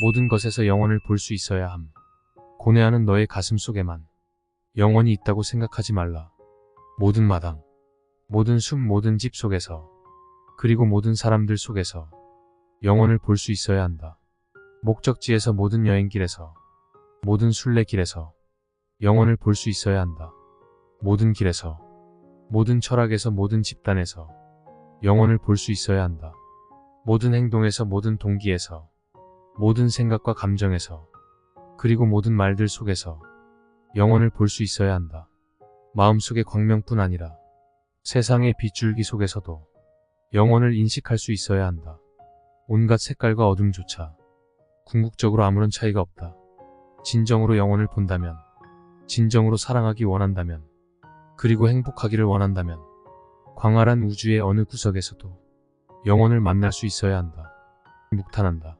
모든 것에서 영혼을 볼 수 있어야 함. 고뇌하는 너의 가슴 속에만 영혼이 있다고 생각하지 말라. 모든 마당, 모든 숲, 모든 집 속에서 그리고 모든 사람들 속에서 영혼을 볼 수 있어야 한다. 목적지에서 모든 여행길에서 모든 순례길에서 영혼을 볼 수 있어야 한다. 모든 길에서 모든 철학에서 모든 집단에서 영혼을 볼 수 있어야 한다. 모든 행동에서 모든 동기에서 모든 생각과 감정에서 그리고 모든 말들 속에서 영혼을 볼 수 있어야 한다. 마음속의 광명뿐 아니라 세상의 빗줄기 속에서도 영혼을 인식할 수 있어야 한다. 온갖 색깔과 어둠조차 궁극적으로 아무런 차이가 없다. 진정으로 영혼을 본다면, 진정으로 사랑하기 원한다면, 그리고 행복하기를 원한다면, 광활한 우주의 어느 구석에서도 영혼을 만날 수 있어야 한다. 묵탄한다.